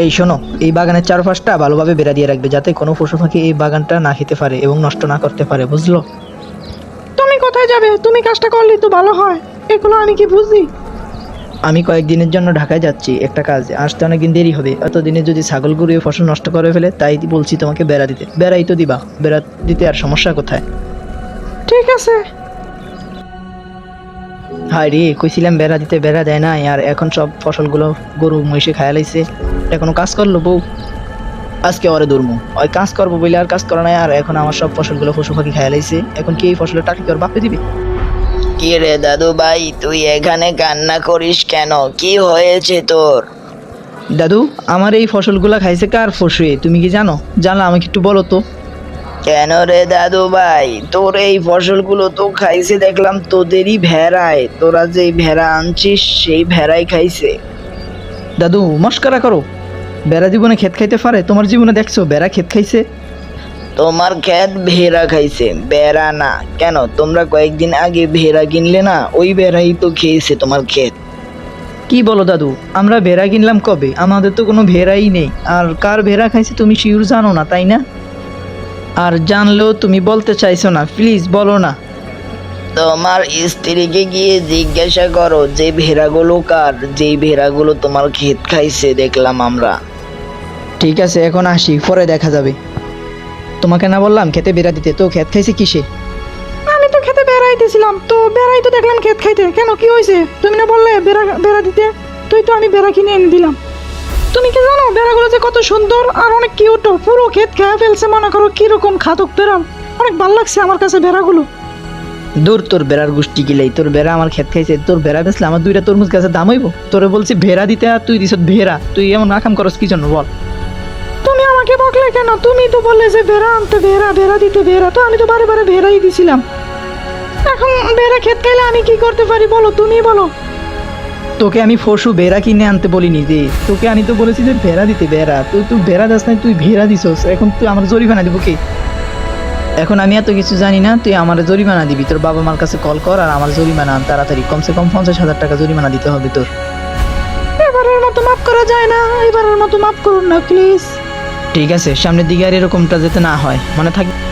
এই শোনো এই বাগানের চারপাশটা ভালোভাবে বেড়া দিয়ে রাখবে যাতে কোনো পশু পাখি এই বাগানটা না খেতে পারে এবং নষ্ট না করতে পারে বুঝলো? তুমি কোথায় যাবে? তুমি কাজটা করলে তো ভালো হয়। এগুলো আমি কি বুঝি? আমি কয়েকদিনের জন্য ঢাকায় যাচ্ছি একটা কাজ। আসতে অনেকদিন দেরি হবে। এতদিনে যদি ছাগল গরু ফসল নষ্ট করে ফেলে তাই বলছি তোমাকে বেড়া দিতে। বেড়াই তো দিবা বেড়া দিতে আর সমস্যা কোথায়? ঠিক আছে। হায় রে কইছিলাম বেড়া দিতে বেড়া দেয় না আর এখন সব ফসলগুলো গরু মহিষে খায়া লাইছে। এখনও কাজ করল বউ? আজকে ওরে দৌড়মু ওই কাজ করব বলে আর কাজ করে নাই আর এখন আমার সব ফসলগুলো পশু পাখি খায়া লাইছে। এখন কি এই ফসলের টাকা কি ওর বাপে দিবে? কি রে দাদু ভাই তুই এখানে কান্না করিস কেন? কি হয়েছে তোর? দাদু আমার এই ফসলগুলো খাইছে কার ফসুয়ে তুমি কি জানো? জানলা আমাকে একটু বলো তো। কেন রে দাদু ভাই তোর এই ফসলগুলো তো খাইছে দেখলাম তোদেরই ভেড়ায়। তোরা যে ভেড়া আনছিস সেই ভেড়াই খাইছে। দাদু মস্কারা করো। বেড়া জীবনে ক্ষেত খাইতে পারে? তোমার জীবনে দেখছ বেড়া ক্ষেত খাইছে? তোমার ক্ষেত ভেড়া খাইছে বেড়া না। কেন? তোমরা কয়েকদিন আগে ভেড়া কিনলে না ওই বেড়াই তো খেয়েছে তোমার ক্ষেত। কি বলো দাদু আমরা ভেড়া কিনলাম কবে? আমাদের তো কোনো ভেড়াই নেই। আর কার ভেড়া খাইছে তুমি শিওর জানো না তাই না? আর জানলেও তুমি বলতে চাইছো না প্লিজ বলো না। তোমার স্ত্রীকে গিয়ে জিজ্ঞাসা করো যে ভেড়াগুলো কার? যেই ভেড়াগুলো তোমার ক্ষেত খাইছে দেখলাম আমরা। ঠিক আছে এখন আসি পরে দেখা যাবে। তোমাকে না বললাম খেতে বেড়া দিতে তো ক্ষেত খাইছে কিসে? আমি তো খেতে বেড়াইতেছিলাম তো বেড়াই তো দেখলাম ক্ষেত খাইতে কেন কি হয়েছে তুমি না বললে বেড়া বেড়া দিতে তুই তো আমি বেড়া কিনে এনে দিলাম। তুমি কি জানো বেড়াগুলো যে কত সুন্দর আর অনেক কিউট পুরো ক্ষেত খেয়ে ফেলছে মনে করো কীরকম খাদক বেড়াল। অনেক ভালো লাগছে আমার কাছে বেড়াগুলো। দূর তোর বেড়ার গোষ্ঠী গিলাই তোর বেড়া আমার ক্ষেত খাইছে তোর বেড়া বেসলে আমার দুইটা তরমুজ গাছের দাম হইব? তোরে বলছি ভেড়া দিতে আর তুই দিছ ভেড়া তুই এমন আকাম করস কি জন্য বল? আমাকে বকলে কেন? তুমি তো বললে যে বেড়া আনতে বেড়া বেড়া দিতে বেড়া তো আমি তো বারে বারে ভেড়াই দিছিলাম। এখন বেড়া ক্ষেত খাইলে আমি কি করতে পারি? বলো তুমি বলো। তোকে আমি ফসু ভেড়া কিনে আনতে বলিনি যে। তোকে আমি তো বলেছি যে ভেড়া দিতে ভেড়া। তুই তুই ভেড়া দাস নাই তুই ভেড়া দিছস। এখন তুই আমার জরিমানা দিব কি? এখন আমি এত কিছু জানি না তুই আমার জরিমানা দিবি। তোর বাবা মার কাছে কল কর আর আমার জরিমানা আন তাড়াতাড়ি। কমসে কম পঞ্চাশ হাজার টাকা জরিমানা দিতে হবে তোর। এবারের মতো মাফ করা যায় না। এবারের মতো মাফ করুন না প্লিজ ঠিক আছে সামনের দিকে আর এরকমটা যাতে না হয়। মনে থাকবে